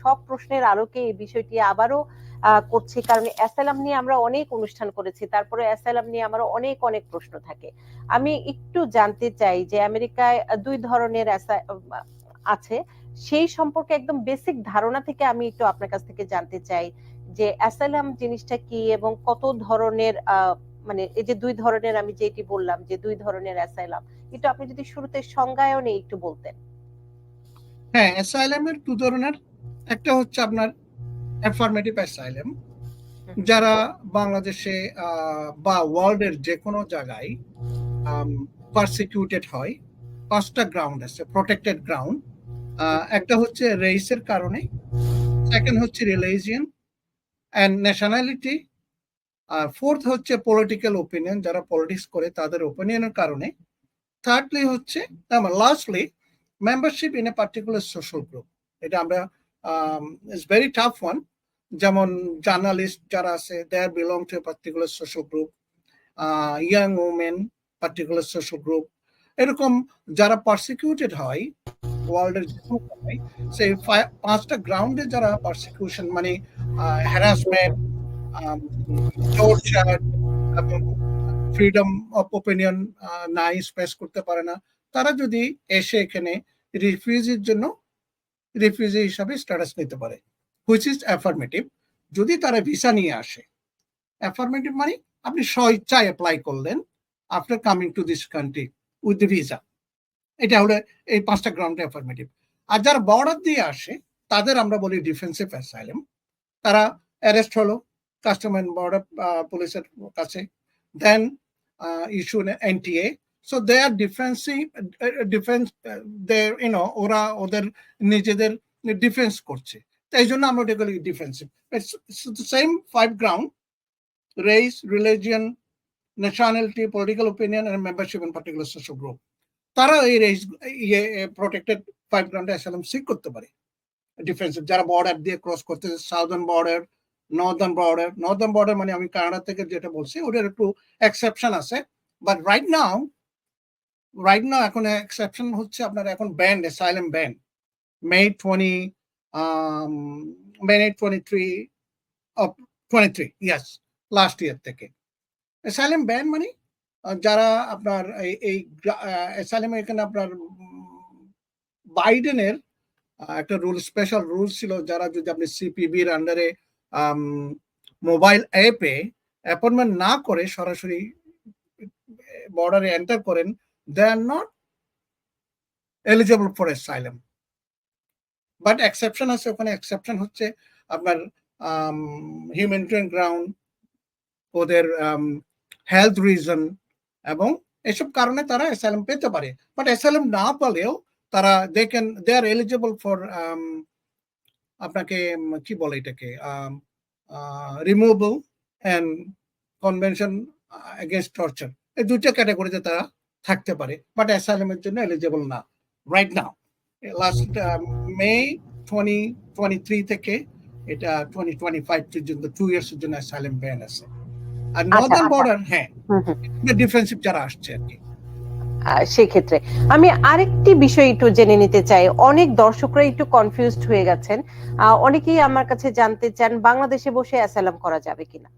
সব প্রশ্নের আলোকে এই বিষয়টি আবারও করছি। কারণ অ্যাসাইলাম নিয়ে আমরা অনেক অনুষ্ঠান করেছি, তারপরে অ্যাসাইলাম নিয়ে আমার অনেক অনেক প্রশ্ন থাকে। আমি একটু জানতে চাই যে আমেরিকায় দুই ধরনের আছে। সেই সম্পর্কে একদম বেসিক ধারণা থেকে আমি একটু আপনার কাছ থেকে জানতে চাই যে অ্যাসাইলাম জিনিসটা কি এবং কত ধরনের মানে এই যে দুই ধরনের আমি যেটি বললাম, যে দুই ধরনের অ্যাসাইলাম একটু আপনি যদি শুরুতে সংজ্ঞায়নে একটু বলতেন। হ্যাঁ অ্যাসাইলামের দু ধরনের একটা হচ্ছে আপনার অ্যাফার্মেটিভ অ্যাসাইলাম যারা বাংলাদেশে বা ওয়ার্ল্ডের যে কোনো জায়গায় পারসিকিউটেড হয় পাঁচটা গ্রাউন্ড আছে প্রোটেক্টেড গ্রাউন্ড একটা হচ্ছে রেইসের কারণে সেকেন্ড হচ্ছে রিলিজিয়ন অ্যান্ড ন্যাশনালিটি আর ফোর্থ হচ্ছে পলিটিক্যাল ওপিনিয়ন যারা পলিটিক্স করে তাদের ওপিনিয়নের কারণে থার্ডলি হচ্ছে lastly membership in a particular social group এটা আমরা ইটস ভেরি টাফ ওয়ান যেমন জার্নালিস্ট যারা আছে they are belong to particular social group young women particular social group এরকম যারা পার্সিকিউটেড হয় ওয়ার্ল্ডের সেই পাঁচটা গ্রাউন্ডে যারা পার্সিকিউশন মানে হ্যারাসমেন্ট টর্চার এবং ফ্রিডম অফ ওপিনিয়ন নাই স্পেস করতে পারে না, তারা যদি এসে এখানে রিফিউজির জন্য রিফিউজি হিসাবে স্ট্যাটাস নিতে পারে হুইচ ইজ অ্যাফার্মেটিভ যদি তারা ভিসা নিয়ে আসে। অ্যাফার্মেটিভ মানে আপনি স্বইচ্ছায় অ্যাপ্লাই করলেন after coming to this country with visa এটা হলো এই পাঁচটা গ্রাউন্ড অ্যাফার্মেটিভ আর যারা বর্ডার দিয়ে আসে, তাদের আমরা বলি ডিফেন্সিভ অ্যাসাইলেম তারা অ্যারেস্ট হলো কাস্টম অ্যান্ড বর্ডার পুলিশের কাছে। Then issue NTA so they are defensive defence they you know ওরা ওদের নিজেদের ডিফেন্স করছে। তাই জন্য আমরা ওটা বলি defensive same five ground race religion nationality political opinion and membership in particular social group তারা এই রেস ইয়ে প্রোটেক্টেড ফাইভ গ্রাউন্ডে অ্যাসালাম সিক করতে পারে। ডিফেন্সিভ যারা বর্ডার দিয়ে ক্রস করতেছে southern border northern border northern border মানে আমি কানাডা থেকে যেটা বলছি, ওটার একটু এক্সেপশন আছে। বাট রাইট নাও রাইট না এখন এক্সেপশন হচ্ছে আপনার এখন ban asylum ban May twenty May twenty three twenty three yes last year থেকে. অ্যাসাইলেম ব্যান্ড মানে যারা আপনার এই অ্যাসাইলেম এখানে আপনার বাইডেনের একটা রুল স্পেশাল রুল ছিল যারা যদি আপনি সিপিবির আন্ডারে মোবাইল অ্যাপে অ্যাপয়েন্টমেন্ট না করে সরাসরি বর্ডারে এন্টার করেন they are not eligible for asylum but exception আছে, ওখানে এক্সেপশন হচ্ছে আপনার হিউম্যানিটেরিয়ান গ্রাউন্ড ওদের হেলথ রিজন এবং এসব কারণে তারা অ্যাসাইলাম পেতে পারে। বাট অ্যাসাইলাম না পেলেও তারা they can they are eligible for আপনাকে কি বলে এটাকে removable and convention against torture এই দুইটা ক্যাটাগরিতে তারা থাকতে পারে বাট অ্যাসাইলামের জন্য এলিজেবল না right now last May twenty twenty three থেকে এটা টোয়েন্টি টোয়েন্টি ফাইভ পর্যন্ত টু ইয়ার্স এর জন্য অ্যাসাইলাম ব্যান আছে। আর নর্দার্ন বর্ডার হ্যাঁ। ডিফেন্সিভ যারা আসছে আর কি। সেক্ষেত্রে। আমি আরেকটি বিষয় একটু জেনে নিতে চাই। অনেক দর্শকরা একটু কনফিউজড হয়ে গেছেন। অনেকেই আমার কাছে জানতে চান বাংলাদেশে বসে অ্যাসালাম করা যাবে কিনা?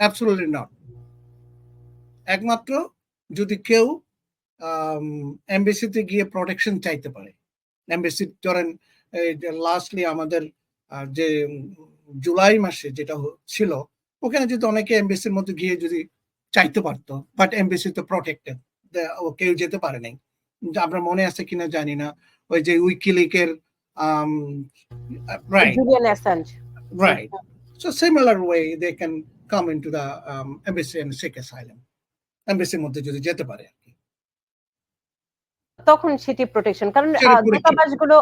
অ্যাবসলিউটলি নট একমাত্র যদি কেউ এমবেসিতে গিয়ে প্রোটেকশন চাইতে পারে। এমবেসি ধরেন লাস্টলি আমাদের যে জুলাই মাসে যেটা ছিল ওখানে যদি অনেকে এমবেসির মধ্যে গিয়ে যদি চাইতে পারতো বাট এমবেসি তো প্রোটেক্টেড কেউ যেতে পারে নাই। আপনার মনে আছে কিনা জানি না। ওই যে উইকিলিকের right so similar way they can come into the embassy and seek asylum এমবেসির মধ্যে যদি যেতে পারে তখন সেটি প্রোটেকশন কারণ দূতাবাসগুলো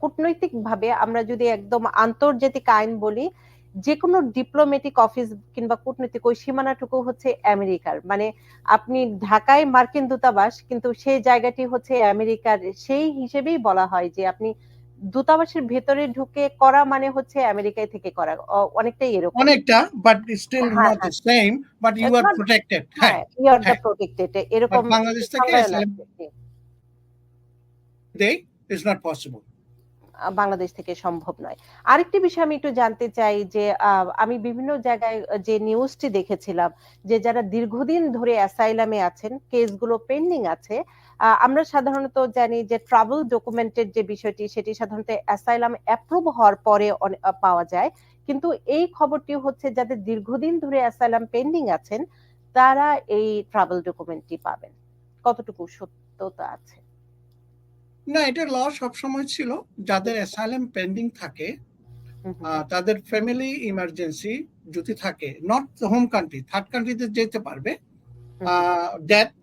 কূটনৈতিক ভাবে আমরা যদি একদম আন্তর্জাতিক আইন বলি যে কোনো ডিপ্লোমেটিক অফিস কিংবা কূটনৈতিক ওই সীমানাটুকু হচ্ছে আমেরিকার। মানে আপনি ঢাকায় মার্কিন দূতাবাস কিন্তু সেই জায়গাটি হচ্ছে আমেরিকার। সেই হিসেবেই বলা হয় যে আপনি দূতাবাসের ভেতরে ঢুকে করা মানে হচ্ছে আমেরিকায় থেকে করা। অনেকটাই এরকম। অনেকটা but still not the same but you are protected হ্যাঁ ইউ আর দ্য প্রোটেক্টেড এরকম বাংলাদেশ থেকে they is not possible Bangladesh থেকে সম্ভব নয়। আরেকটি বিষয় আমি একটু জানতে চাই যে আমি বিভিন্ন জায়গায় যে নিউজটি দেখেছিলাম যে যারা দীর্ঘদিন ধরে অ্যাসাইলামে আছেন, কেসগুলো পেন্ডিং আছে আমরা সাধারণত জানি যে ট্রাভেল ডকুমেন্টের যে বিষয়টি, সেটি সাধারণত অ্যাসাইলাম অ্যাপ্রুভ হওয়ার পরে পাওয়া যায়। কিন্তু এই খবরটি হচ্ছে যাদের দীর্ঘদিন ধরে অ্যাসাইলাম পেন্ডিং আছেন, তারা এই ট্রাভেল ডকুমেন্টটি পাবেন। কতটুকু সত্যতা আছে? না এটা ল সবসময় ছিল। যাদের অ্যাসাইলাম পেন্ডিং থাকে তাদের ফ্যামিলি ইমার্জেন্সি যদি থাকে নট হোম কান্ট্রি থার্ড কান্ট্রিতে যেতে পারবে। ডেথ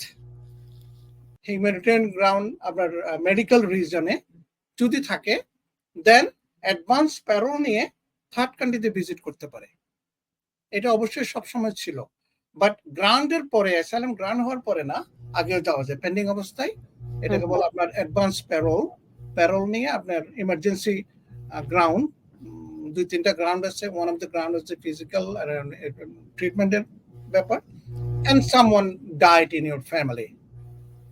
হিউম্যানিটেরিয়ান গ্রাউন্ড আপনার মেডিকেল রিজনে যদি থাকে দেন অ্যাডভান্স প্যারোল নিয়ে থার্ড কান্ট্রিতে ভিজিট করতে পারে। এটা অবশ্যই সবসময় ছিল। বাট গ্রান্ডের পরে অ্যাসাইলাম গ্রান্ড হওয়ার পরে না আগেও যাওয়া যায় পেন্ডিং অবস্থায়। এটাকে। বলে আপনার অ্যাডভান্স প্যারোল প্যারোল নিয়ে আপনার ইমার্জেন্সি গ্রাউন্ড দুই তিনটা গ্রাউন্ড আছে ওয়ান অফ দ্য গ্রাউন্ড হচ্ছে ফিজিক্যাল ট্রিটমেন্টের ব্যাপার and some one died in your family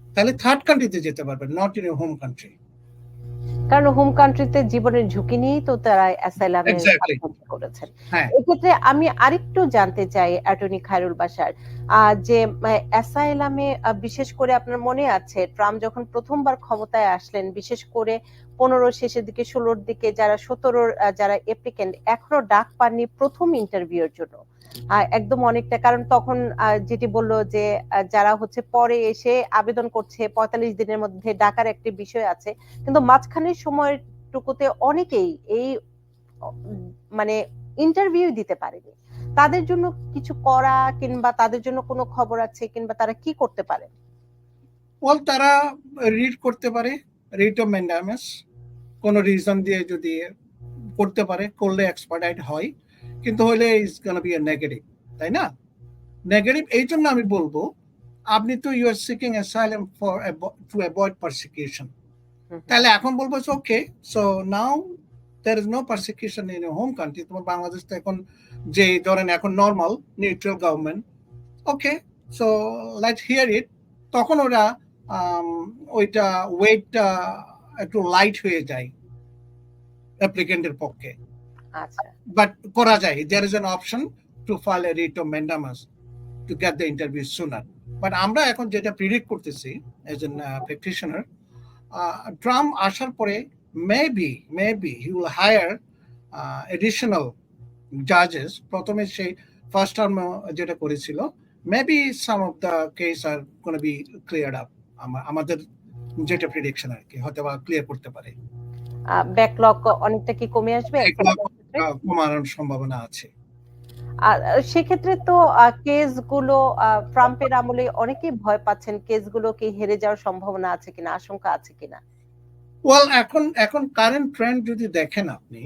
তাহলে থার্ড কান্ট্রিতে যেতে পারবেন not in your home country কারণ হোম কান্ট্রিতে জীবনের ঝুঁকি নিয়েই তো তারা অ্যাসাইলামে করেছেন। হ্যাঁ। এক্ষেত্রে আমি আরেকটু জানতে চাই অ্যাটর্নি খায়রুল বাসার যে অ্যাসাইলামে বিশেষ করে আপনার মনে আছে, ট্রাম্প যখন প্রথমবার ক্ষমতায় আসলেন, বিশেষ করে পনেরো শেষের দিকে, ষোলোর দিকে, যারা সতেরোর যারা অ্যাপ্লিকেন্ট এখনও ডাক পাননি প্রথম ইন্টারভিউর জন্য। একদম অনেকটা, কারণ তখন যেটি বলল যে যারা হচ্ছে পরে এসে আবেদন করছে, পঁয়তাল্লিশ দিনের মধ্যে ডাকার একটি বিষয় আছে, কিন্তু মাঝখানের সময়টুকুতে অনেকেই এই মানে ইন্টারভিউ দিতে পারেনি। তাদের জন্য কিছু করা কিংবা তাদের জন্য কোনো খবর আছে কিংবা তারা কি করতে পারে? ওয়াল তারা রিড করতে পারে রিট অফ ম্যান্ডামাস কোনো রিজন দিয়ে যদি করতে পারে করলে এক্সপার্টাইট হয়। কিন্তু হলে ইজ গানা বি নেগেটিভ তাই না? নেগেটিভ এই জন্য আমি বলব আপনি তো you are seeking asylum for to avoid persecution তাহলে এখন বলব okay so now there is no persecution in home country তোমার বাংলাদেশ তো এখন যে ধরেন এখন normal neutral government okay so let hear it তখন ওরা ওইটা ওয়েটটা একটু লাইট হয়ে যায় অ্যাপ্লিকেন্টের পক্ষে। আচ্ছা। বাট করা যায়। There is an option to file a writ of mandamus to get the interview sooner but আমরা এখন যেটা প্রিডিক্ট করতেছি এজ এন প্র্যাকটিশনার ট্রাম্প আসার পরে maybe maybe he will hire additional জাজেস প্রথমে সেই ফার্স্ট টার্ম যেটা করেছিল maybe some of the case are কোন বি ক্লিয়ার আপ আমাদের যেটা প্রিডিকশন আর কি হয়তো বা ক্লিয়ার করতে পারে। ব্যাকলগ অনেকটা কি কমে আসবে? কমানোর সম্ভাবনা আছে। সেক্ষেত্রে তো কেসগুলো ট্রাম্পের আমলে অনেকেই ভয় পাচ্ছেন কেসগুলো কি হেরে যাওয়ার সম্ভাবনা আছে কিনা আশঙ্কা আছে কিনা। ওয়েল এখন এখন কারেন্ট ট্রেন্ড যদি দেখেন আপনি।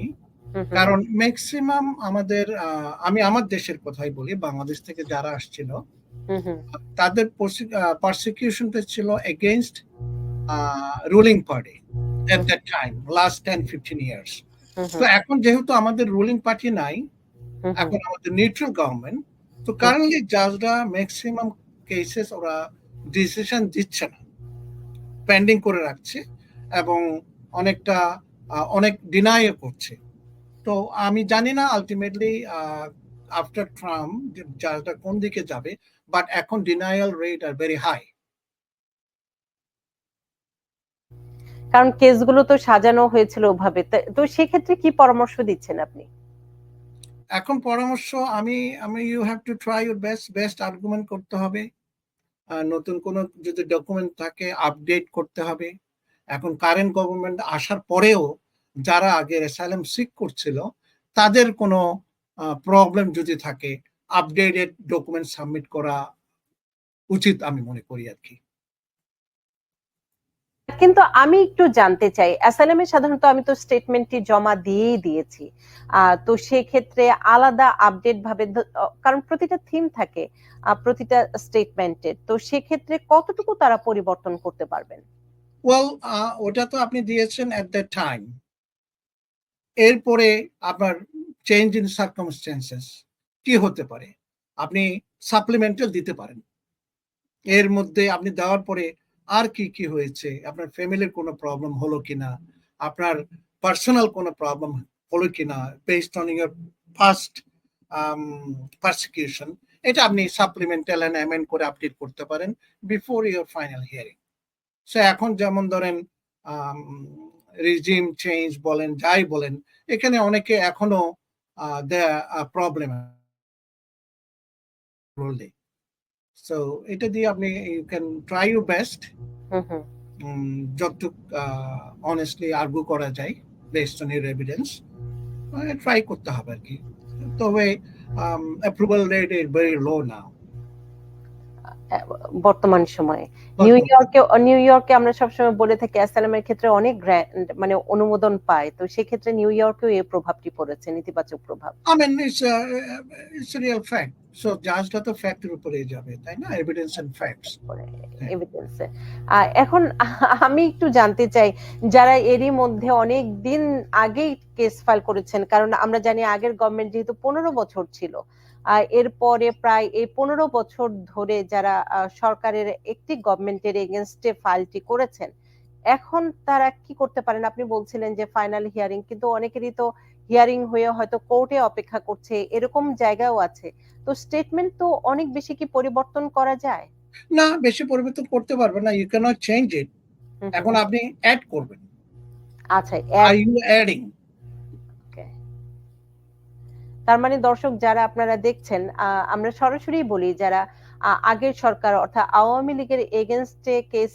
কারণ ম্যাক্সিমাম আমাদের আমি আমার দেশের কথাই বলি বাংলাদেশ থেকে যারা আসছিল। তাদের পারসিকিউশনটা ছিল against ruling party at that time last ten fifteen years তো এখন যেহেতু আমাদের রুলিং পার্টি নাই এখন আমাদের নিউট্রাল গভর্নমেন্ট তো কারেন্টলি জাজরা ম্যাক্সিমাম কেসেস ওরা ডিসিশন দিচ্ছে না পেন্ডিং করে রাখছে এবং অনেকটা অনেক ডিনাই করছে। তো আমি জানি না আলটিমেটলি আফটার ট্রাম্প জাজটা কোন দিকে যাবে বাট এখন denial rate are very high কারণ কেসগুলো তো সাজানো হয়েছিল ওভাবে। তা- সেক্ষেত্রে কি পরামর্শ দিচ্ছেন আপনি? এখন পরামর্শ আমি আমি you have to try your best best argument করতে হবে। নতুন কোনো যদি ডকুমেন্ট থাকে আপডেট করতে হবে। এখন কারেন্ট গভর্নমেন্ট আসার পরেও যারা আগে অ্যাসাইলাম সিক করছিল, তাদের কোনো প্রবলেম যদি থাকে আপডেটেড ডকুমেন্ট সাবমিট করা উচিত আমি মনে করি আর কি কিন্তু আমি একটু জানতে চাই অ্যাসাইলামে সাধারণত আমি তো স্টেটমেন্টটি জমা দিয়েই দিয়েছি। তো সেক্ষেত্রে আলাদা আপডেট ভাবে কারণ প্রতিটা থিম থাকে প্রতিটা স্টেটমেন্টের তো সেক্ষেত্রে কতটুকু তারা পরিবর্তন করতে পারবেন? ওয়েল ওটা তো আপনি দিয়েছেন এট দ্য টাইম এরপরে আপনার চেঞ্জ ইন সার্কামস্টেন্সেস কি হতে পারে? আপনি সাপ্লিমেন্টাল দিতে পারেন। এর মধ্যে আপনি দেওয়ার পরে আর কি কি হয়েছে? আপনার ফ্যামিলির কোনো প্রবলেম হলো কিনা? আপনার পার্সোনাল কোনো প্রবলেম হলো কিনা? Based on your first persecution এটা আপনি সাপ্লিমেন্টাল অ্যান্ড অ্যামেন্ড করে আপডেট করতে পারেন before your final hearing so এখন যেমন ধরেন রিজিম চেঞ্জ বলেন যাই বলেন এখানে অনেকে এখনও প্রবলেম সো এটা দিয়ে আপনি you can try you best যতটুক অনেস্টলি আর্গু করা যায় based on your evidence try করতে হবে আর কি। তবে approval rate is very low now বর্তমান সময়ে। নিউ ইয়র্কে নিউ ইয়র্কে আমরা সবসময় বলে থাকি আসসালামের ক্ষেত্রে অনেক গ্র্যান্ড মানে অনুমোদন পায়। তো সেক্ষেত্রে নিউ ইয়র্কেও এই প্রভাবটি পড়েছে নেতিবাচক প্রভাব। I mean it's it's real a So জাজটা তো ফ্যাক্টের উপরে যাবে, তাই না? এভিডেন্স এন্ড ফ্যাক্টস এভিডেন্সে এখন আমি একটু জানতে চাই, যারা এরই মধ্যে অনেক দিন আগেই কেস ফাইল করেছেন, কারণ আমরা জানি আগের গভর্নমেন্ট যেহেতু পনেরো বছর ছিল এরপরে প্রায় এই পনেরো বছর ধরে যারা সরকারের একটি গভর্নমেন্টের এগেনস্টে ফাইলটি করেছেন, এখন তারা কি করতে পারেন? আপনি বলছিলেন যে ফাইনাল হিয়ারিং কিন্তু অনেকেরই তো হিয়ারিং হয়ে হয়তো কোর্টে অপেক্ষা করছে এরকম জায়গাও আছে। তো স্টেটমেন্ট তো অনেক বেশি কি পরিবর্তন করা যায়? না বেশি পরিবর্তন করতে পারবে না ইউ ক্যানট চেঞ্জ ইট এখন আপনি অ্যাড করবেন। আচ্ছা আর ইউ অ্যাডিং তার মানে দর্শক যারা আপনারা দেখছেন আমরা সরাসরি বলি যারা আগের সরকার অর্থাৎ আওয়ামী লীগের এগেনস্টে কেস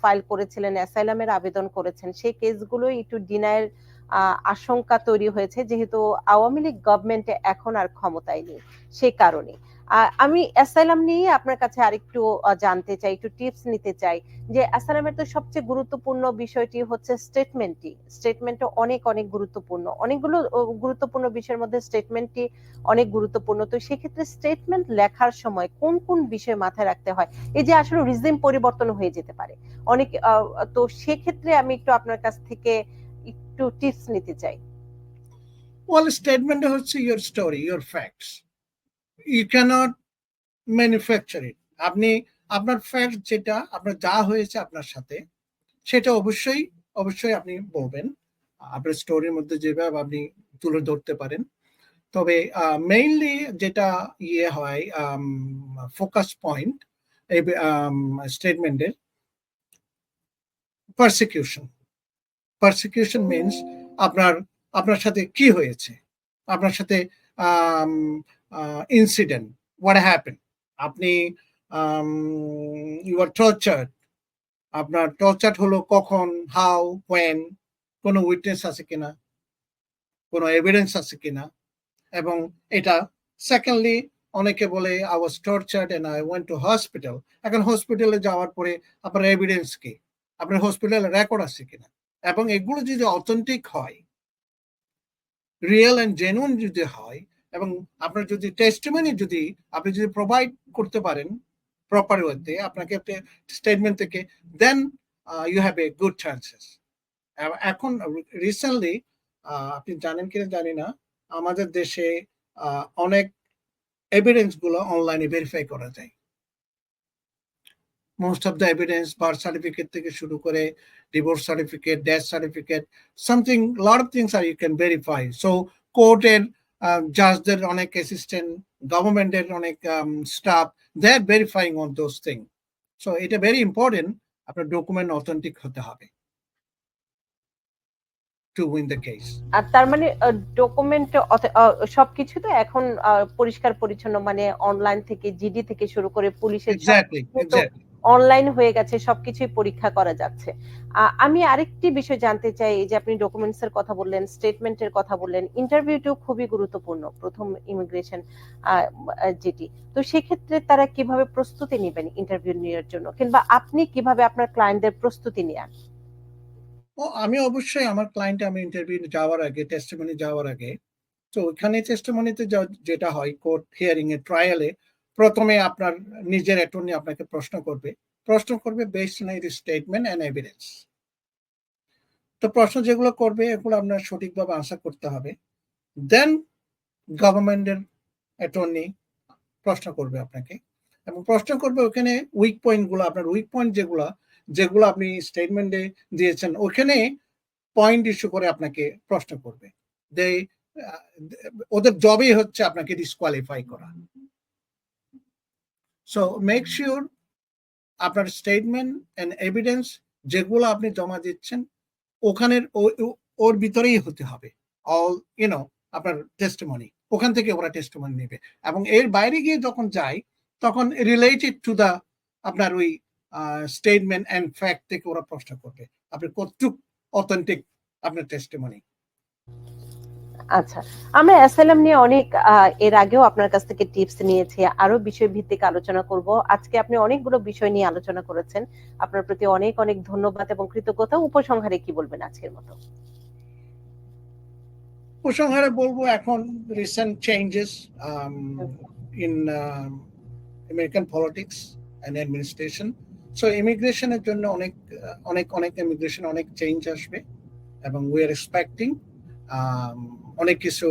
ফাইল করেছিলেন অ্যাসাইলামের আবেদন করেছেন সেই কেসগুলো একটু ডিনায়ের আশঙ্কা তৈরি হয়েছে যেহেতু আওয়ামী লীগ গভর্নমেন্টে এখন আর ক্ষমতায় নেই সে কারণে। আমি অ্যাসাইলাম নিয়ে আপনার কাছে আরেকটু আহ, জানতে চাই একটু টিপস নিতে চাই যে অ্যাসালামের তো সবচেয়ে গুরুত্বপূর্ণ বিষয়টি হচ্ছে স্টেটমেন্টটি স্টেটমেন্টও অনেক অনেক গুরুত্বপূর্ণ। অনেকগুলো গুরুত্বপূর্ণ বিষয়ের মধ্যে স্টেটমেন্টটি অনেক গুরুত্বপূর্ণ। তো সেক্ষেত্রে স্টেটমেন্ট লেখার সময় কোন কোন বিষয় মাথায় রাখতে হয়? এই যে আসলে রিজিম পরিবর্তন হয়ে যেতে পারে। অনেক আহ, তো সেক্ষেত্রে আমি একটু আপনার কাছ থেকে একটু টিপস নিতে চাই। ওয়েল স্টেটমেন্ট হচ্ছে your story your facts you can't manufacture it আপনি, আপনার ফ্যাক্ট যেটা, আপনার যা হয়েছে আপনার সাথে, সেটা অবশ্যই অবশ্যই আপনি বলবেন। আপনার স্টোরির মধ্যে যেভাবে আপনি তুলে ধরতে পারেন। তবে মেইনলি যেটা ইয়ে হয় ফোকাস পয়েন্ট স্টেটমেন্টের পারসিকিউশন পারসিকিউশন মিনস আপনার আপনার সাথে কি হয়েছে? আপনার সাথে ইনসিডেন্ট হোয়াট হ্যাপেন আপনি ইউ আর টর্চার্ড আপনার টর্চার্ড হলো কখন হাউ ওয়েন কোনো উইটনেস আছে কিনা? কোনো এভিডেন্স আছে কিনা? এবং এটা সেকেন্ডলি অনেকে বলে I was tortured and I went to hospital এখন হসপিটালে যাওয়ার পরে আপনার এভিডেন্স কি? আপনার হসপিটালে রেকর্ড আছে কিনা? এবং এগুলো যদি অথেন্টিক হয় রিয়েল অ্যান্ড জেনুইন যদি হয়, এবং আপনার যদি টেস্টিমনি যদি, আপনি যদি প্রোভাইড করতে পারেন প্রপার ওয়েতে, আপনাকে একটা স্টেটমেন্ট থেকে then you have a good chances এখন রিসেন্টলি আপনি জানেন কিনা জানি না, আমাদের দেশে অনেক এভিডেন্সগুলো অনলাইনে ভেরিফাই করা যায়। Most of the evidence birth certificate থেকে শুরু করে divorce certificate death certificate something lot of things are you can verify so কোর্টের জাজদের অনেক অ্যাসিস্ট্যান্ট গভর্নমেন্টের অনেক staff they are verifying on those thing so এটা ভেরি ইম্পর্টেন্ট আপনার ডকুমেন্ট অথেন্টিক হতে হবে। টু উইন দ্য কেস আর তার মানে ডকুমেন্ট সবকিছু তো এখন পরিষ্কার পরিচ্ছন্ন মানে অনলাইন থেকে জিডি থেকে শুরু করে পুলিশের এক্স্যাক্টলি এক্স্যাক্টলি অনলাইন হয়ে গেছে, সবকিছুই পরীক্ষা করা যাচ্ছে। আমি আরেকটি বিষয় জানতে চাই যে আপনি ডকুমেন্টস এর কথা বললেন স্টেটমেন্টের কথা বললেন ইন্টারভিউটিও খুবই গুরুত্বপূর্ণ, প্রথম ইমিগ্রেশন যেটি। তো সেক্ষেত্রে তারা কীভাবে প্রস্তুতি নেবেন ইন্টারভিউ নেওয়ার জন্য? কিংবা আপনি কীভাবে আপনার ক্লায়েন্টদের প্রস্তুতি নেন? ও, আমি অবশ্যই আমার ক্লায়েন্ট আমি ইন্টারভিউ যাওয়ার আগে টেস্টিমনি যাওয়ার আগে, তো ওখানে টেস্টিমনিতে যেটা হয় কোর্ট হিয়ারিং এ ট্রায়ালে প্রথমে আপনার নিজের অ্যাটর্নি আপনাকে প্রশ্ন করবে। প্রশ্ন করবে based on statement and evidence তো প্রশ্ন যেগুলো করবে, এগুলো আপনার সঠিকভাবে আনসার করতে হবে। দেন গভর্নমেন্টের অ্যাটর্নি প্রশ্ন করবে আপনাকে। এবং প্রশ্ন করবে ওখানে উইক পয়েন্টগুলো, আপনার উইক পয়েন্ট যেগুলো যেগুলো আপনি স্টেটমেন্টে দিয়েছেন, ওখানে পয়েন্ট ইস্যু করে আপনাকে প্রশ্ন করবে। দে ওদের জবই হচ্ছে আপনাকে ডিসকোয়ালিফাই করা। সো মেক শিওর আপনার স্টেটমেন্ট অ্যান্ড এভিডেন্স যেগুলো আপনি জমা দিচ্ছেন, ওখানের ওর ভিতরেই হতে হবে। অল ইউনো আপনার টেস্টমনি ওখান থেকে ওরা টেস্টমনি নেবে। এবং এর বাইরে গিয়ে যখন যায়, তখন রিলেটেড টু দা আপনার ওই স্টেটমেন্ট অ্যান্ড ফ্যাক্ট থেকে ওরা প্রশ্ন করবে। আপনি কতটুক অথেন্টিক আপনার টেস্টমনি আচ্ছা আমরা অ্যাসাইলাম নিয়ে অনেক এর আগেও আপনার কাছ থেকে টিপস নিয়েছি আরও বিষয় ভিত্তিক আলোচনা করব। আজকে আপনি অনেকগুলো বিষয় নিয়ে আলোচনা করেছেন। আপনার প্রতি অনেক অনেক ধন্যবাদ এবং কৃতজ্ঞতা। উপসংহারে কি বলবেন আজকের মতো? উপসংহারে বলব এখন recent changes in American politics and administration so ইমিগ্রেশনের জন্য অনেক অনেক অনেক ইমিগ্রেশন অনেক চেঞ্জ আসবে এবং উই আর এক্সপেক্টিং অনেক কিছু